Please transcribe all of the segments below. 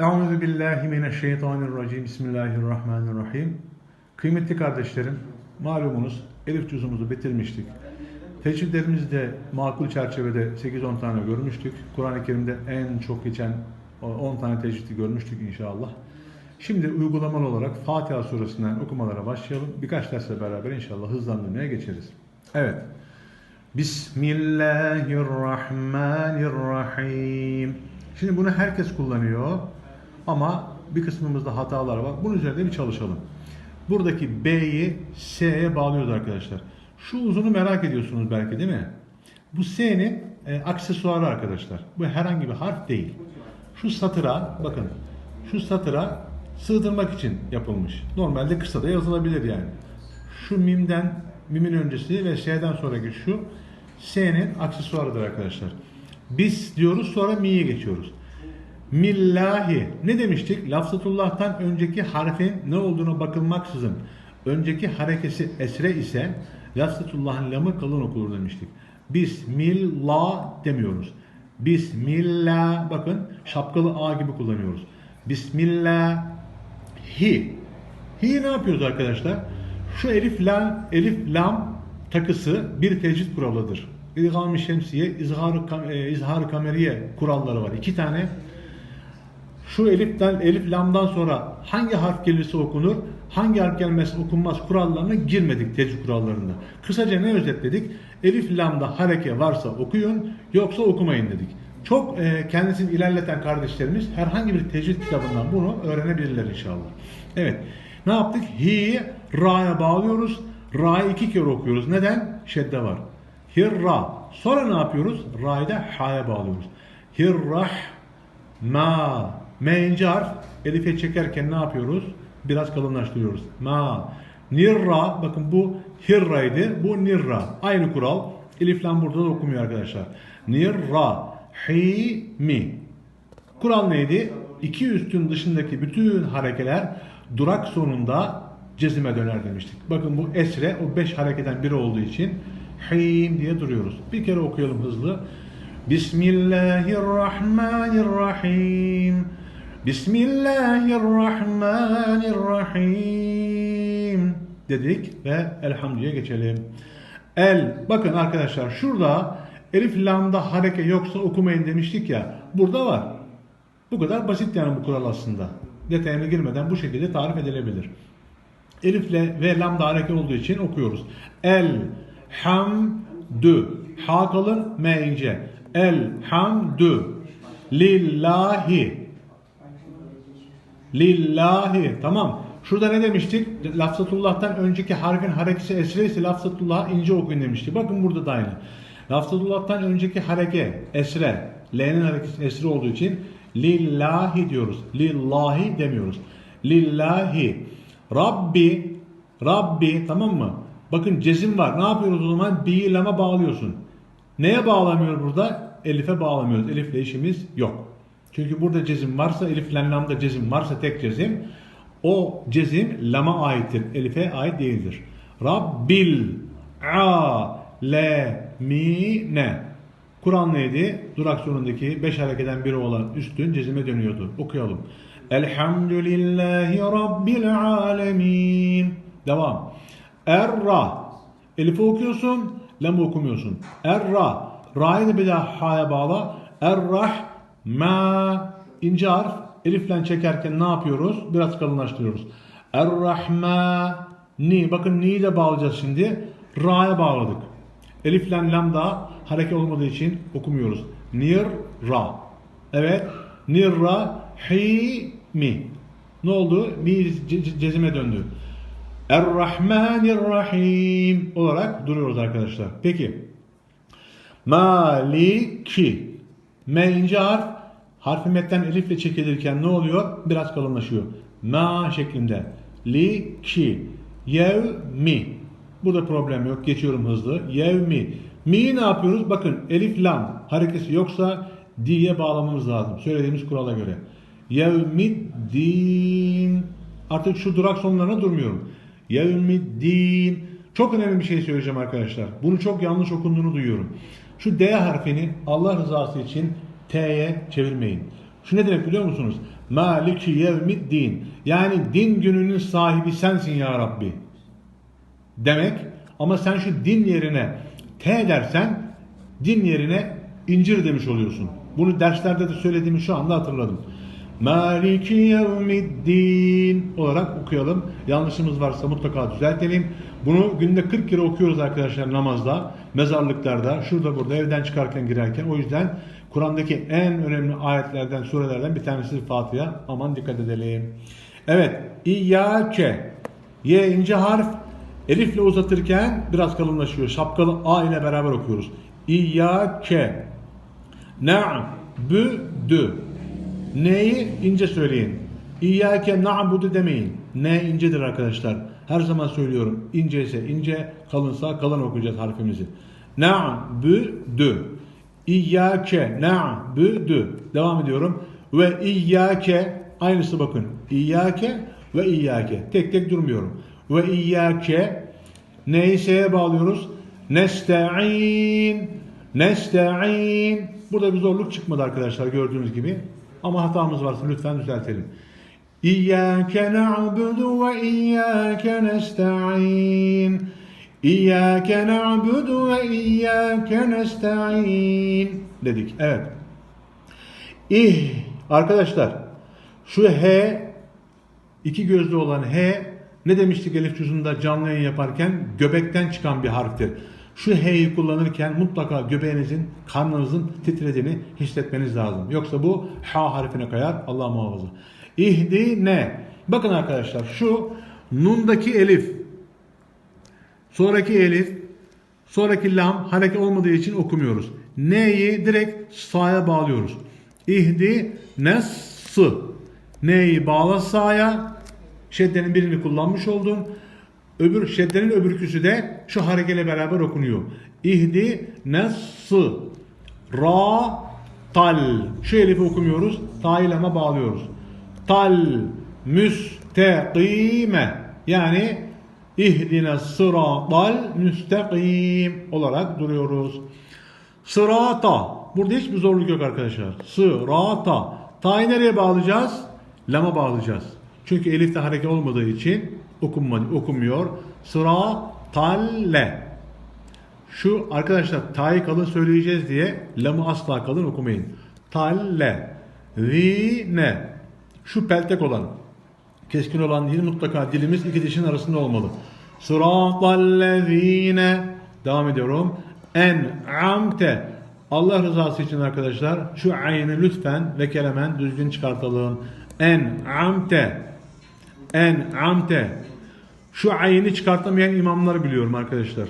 Euzu billahi mineşşeytanirracim. Bismillahirrahmanirrahim. Kıymetli kardeşlerim, malumunuz Elif cüzumuzu bitirmiştik. Tecvidlerimizde makul çerçevede 8-10 tane görmüştük. Kur'an-ı Kerim'de en çok geçen 10 tane tecvidi görmüştük inşallah. Şimdi uygulamalı olarak Fatiha suresinden okumalara başlayalım. Birkaç dersle beraber inşallah hızlandırmaya geçeriz. Evet. Bismillahirrahmanirrahim. Şimdi bunu herkes kullanıyor ama bir kısmımızda hatalar var. Bunun üzerinde bir çalışalım. Buradaki B'yi S'ye bağlıyoruz arkadaşlar. Şu uzunu merak ediyorsunuz belki değil mi? Bu S'nin e, aksesuarı arkadaşlar. Bu herhangi bir harf değil. Şu satıra bakın. Şu satıra sığdırmak için yapılmış. Normalde kısa da yazılabilir yani. Şu mimden mimin öncesi ve S'den sonraki şu S'nin aksesuarıdır arkadaşlar. Biz diyoruz sonra mi'ye geçiyoruz. Millahi. Ne demiştik? Lafzatullah'tan önceki harfin ne olduğuna bakılmaksızın önceki harekesi esre ise Lafzatullah'ın lamı kalın okulur demiştik. Bismillah demiyoruz. Bismillah bakın şapkalı A gibi kullanıyoruz. Bismillah hi. Hi ne yapıyoruz arkadaşlar? Şu elif lam, elif lam takısı bir tecvid kuralıdır. İdgam-ı şemsiye, izhar-ı e, izhar kameriye kuralları var. İki tane. Şu eliften, elif lamdan sonra hangi harf gelirse okunur, hangi harf gelmezse okunmaz kurallarına girmedik tecvid kurallarında. Kısaca ne özetledik? Elif lamda hareke varsa okuyun, yoksa okumayın dedik. Çok e, kendisini ilerleten kardeşlerimiz herhangi bir tecvid kitabından bunu öğrenebilirler inşallah. Evet. Ne yaptık? Hi'yi ra'ya bağlıyoruz. Ra'yı iki kere okuyoruz. Neden? Şedde var. Hirra. Sonra ne yapıyoruz? Ra'yı da ha'ya bağlıyoruz. Hirrah ma. M'inci harf. Elif'e çekerken ne yapıyoruz? Biraz kalınlaştırıyoruz. Ma. Nirra. Bakın bu hirraydı. Bu nirra. Aynı kural. Elif lam burada da okumuyor arkadaşlar. Nirra. Hi mi. Kural neydi? İki üstün dışındaki bütün harekeler durak sonunda cezime döner demiştik. Bakın bu esre o beş hareketen biri olduğu için him diye duruyoruz. Bir kere okuyalım hızlı. Bismillahirrahmanirrahim. Bismillahirrahmanirrahim dedik ve elhamdüliye geçelim. El bakın arkadaşlar şurada elif lamda hareke yoksa okumayın demiştik ya. Burada var. Bu kadar basit yani bu kural aslında. Detayına girmeden bu şekilde tarif edilebilir. Elifle ve lambda hareket olduğu için okuyoruz. El hamdü. Ha kalın, me ince. El hamdü. Lillahi. Lillahi. Tamam. Şurada ne demiştik? Lafzatullah'tan önceki harfin harekesi esre ise lafzatullah ince okuyun demiştik. Bakın burada da aynı. Lafzatullah'tan önceki hareke esre. L'nin harekesi esre olduğu için lillahi diyoruz. Lillahi demiyoruz. Lillahi. Rabbi, Rabbi tamam mı? Bakın cezim var. Ne yapıyoruz o zaman? Bi'yi lama bağlıyorsun. Neye bağlamıyor burada? Elif'e bağlamıyoruz. Elif'le işimiz yok. Çünkü burada cezim varsa, elif lamda cezim varsa tek cezim. O cezim lama aittir. Elif'e ait değildir. Rabbil a le mi ne. Kur'an neydi? Durak sonundaki beş hareketen biri olan üstün cezime dönüyordu. Okuyalım. Elhamdülillahi Rabbil alemin. Devam. Erra. Elif'i okuyorsun, lamı okumuyorsun. Erra. Ra'yı da bir daha ha'ya bağla. Errah. Ma. İnce harf. Elifle çekerken ne yapıyoruz? Biraz kalınlaştırıyoruz. Errahma. Ni. Bakın ni'yi de bağlayacağız şimdi. Ra'ya bağladık. Elif lam lam da hareket olmadığı için okumuyoruz. Nir ra. Evet. Nirra hi mi. Ne oldu? Mi ce- ce- cezime döndü. Errahmanirrahim olarak duruyoruz arkadaşlar. Peki. Maliki. Me ince harf. Harfi metten elifle çekilirken ne oluyor? Biraz kalınlaşıyor. Ma şeklinde. Li ki. Yevmi. Burada problem yok. Geçiyorum hızlı. Yevmi. Mi'yi ne yapıyoruz? Bakın elif lam harekesi yoksa diye bağlamamız lazım. Söylediğimiz kurala göre. Yevmiddin. Artık şu durak sonlarına durmuyorum. Yevmiddin. Çok önemli bir şey söyleyeceğim arkadaşlar. Bunu çok yanlış okunduğunu duyuyorum. Şu D harfini Allah rızası için T'ye çevirmeyin. Şu ne demek biliyor musunuz? Maliki yevmiddin. Yani din gününün sahibi sensin ya Rabbi. Demek ama sen şu din yerine T dersen din yerine incir demiş oluyorsun. Bunu derslerde de söylediğimi şu anda hatırladım. Maliki yevmiddin olarak okuyalım. Yanlışımız varsa mutlaka düzeltelim. Bunu günde 40 kere okuyoruz arkadaşlar namazda, mezarlıklarda, şurada burada evden çıkarken girerken. O yüzden Kur'an'daki en önemli ayetlerden, surelerden bir tanesi Fatiha. Aman dikkat edelim. Evet, İyyâke. Y ince harf. Elifle uzatırken biraz kalınlaşıyor. Şapkalı A ile beraber okuyoruz. İyyâke. Na'büdü. Neyi ince söyleyin. İyyâke na'budu demeyin. Ne incedir arkadaşlar. Her zaman söylüyorum. İnce ise ince, kalınsa kalın okuyacağız harfimizi. Na'büdü. İyyâke na'büdü. Devam ediyorum. Ve iyyâke aynısı bakın. İyyâke ve iyyâke. Tek tek durmuyorum. Ve iyyâke neyi şeye bağlıyoruz? Nesta'in. Nesta'in. Burada bir zorluk çıkmadı arkadaşlar gördüğünüz gibi. Ama hatamız varsa lütfen düzeltelim. İyyâke na'budu ve iyyâke nesta'in. İyyâke na'budu ve iyyâke nesta'in dedik. Evet. İh arkadaşlar şu H iki gözlü olan H ne demiştik Elif cüzünde canlı yayın yaparken göbekten çıkan bir harftir. Şu H'yi kullanırken mutlaka göbeğinizin, karnınızın titrediğini hissetmeniz lazım. Yoksa bu H harfine kayar. Allah muhafaza. İhdi ne? Bakın arkadaşlar şu nundaki elif, sonraki elif, sonraki lam hareket olmadığı için okumuyoruz. Ne'yi direkt sa'ya bağlıyoruz. İhdi nes-sı. Ne'yi bağla sa'ya. Şeddenin birini kullanmış oldun. Öbür şeddenin öbürküsü de şu hareketle beraber okunuyor. İhdi nes-sı. Ra tal. Şu elifi okumuyoruz. Ta ile ama bağlıyoruz. Tal müstekime. Yani ihdine sıratal müstakim olarak duruyoruz. Sırata. Burada hiçbir zorluk yok arkadaşlar. Sırata. Ta'yı nereye bağlayacağız? Lama bağlayacağız. Çünkü elifte hareket olmadığı için okunma, okunmuyor. Sıra talle. Şu arkadaşlar ta'yı kalın söyleyeceğiz diye lamı asla kalın okumayın. Talle. Zine. Şu peltek olan. Keskin olan değil mutlaka dilimiz iki dişin arasında olmalı. Sıratallezine. Devam ediyorum. En amte. Allah rızası için arkadaşlar şu ayını lütfen ve kelemen düzgün çıkartalım. En amte. En amte. Şu ayını çıkartamayan imamları biliyorum arkadaşlar.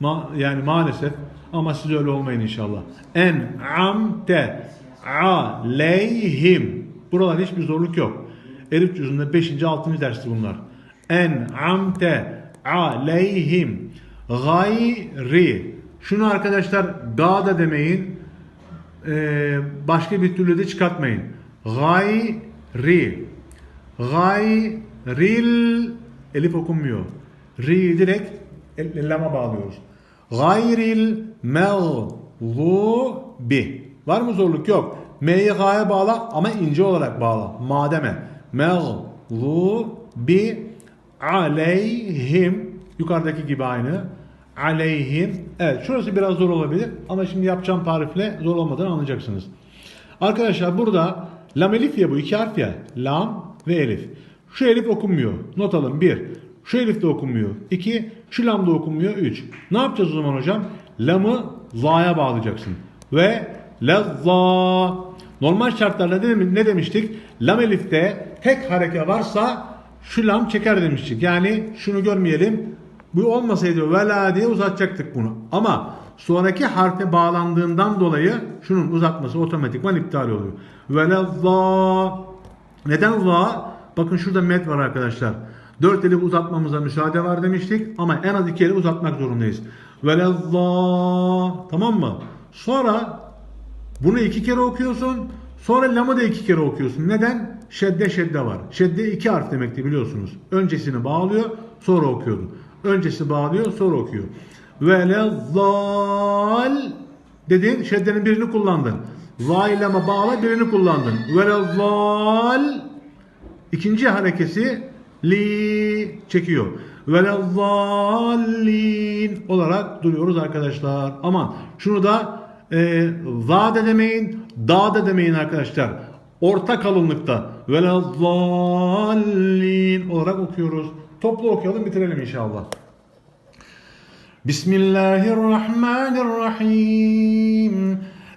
Ma yani maalesef ama siz öyle olmayın inşallah. En amte aleyhim. Buralar hiçbir zorluk yok. Elif cüzünde 5. 6. dersi bunlar. En amte aleyhim gayri. Şunu arkadaşlar ga da demeyin. Ee, başka bir türlü de çıkartmayın. Gayri. Gayril elif okunmuyor. Ri direkt lama bağlıyoruz. Gayril mağlubi. Var mı zorluk? Yok. M'yi ga'ya bağla ama ince olarak bağla. Ma deme. Mağlubi aleyhim. Yukarıdaki gibi aynı. Aleyhim. Evet şurası biraz zor olabilir ama şimdi yapacağım tarifle zor olmadığını anlayacaksınız. Arkadaşlar burada lam elif ya bu iki harf ya. Lam ve elif. Şu elif okunmuyor. Not alın. Bir. Şu elif de okunmuyor. İki. Şu lam da okunmuyor. Üç. Ne yapacağız o zaman hocam? Lamı za'ya bağlayacaksın. Ve lezza. Normal şartlarda ne demiştik? Lam elifte tek hareke varsa şu lam çeker demiştik. Yani şunu görmeyelim. Bu olmasaydı vela diye uzatacaktık bunu. Ama sonraki harfe bağlandığından dolayı şunun uzatması otomatikman iptal oluyor. Velezza. Neden za? Bakın şurada met var arkadaşlar. Dört elif uzatmamıza müsaade var demiştik ama en az iki elif uzatmak zorundayız. Velezza. Tamam mı? Sonra bunu iki kere okuyorsun. Sonra lamı da iki kere okuyorsun. Neden? Şedde şedde var. Şedde iki harf demekti biliyorsunuz. Öncesini bağlıyor, sonra okuyordu. Öncesi bağlıyor, sonra okuyor. Ve lezzal dedin, şeddenin birini kullandın. za ile ma bağla birini kullandın. Velezzal ikinci harekesi li çekiyor. Velezzallin olarak duruyoruz arkadaşlar. Aman şunu da e, za da demeyin, da da demeyin arkadaşlar. Orta kalınlıkta velezzallin olarak okuyoruz. Toplu okuyalım bitirelim inşallah. Bismillahirrahmanirrahim.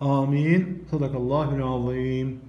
Amin. Sadakallahül azim.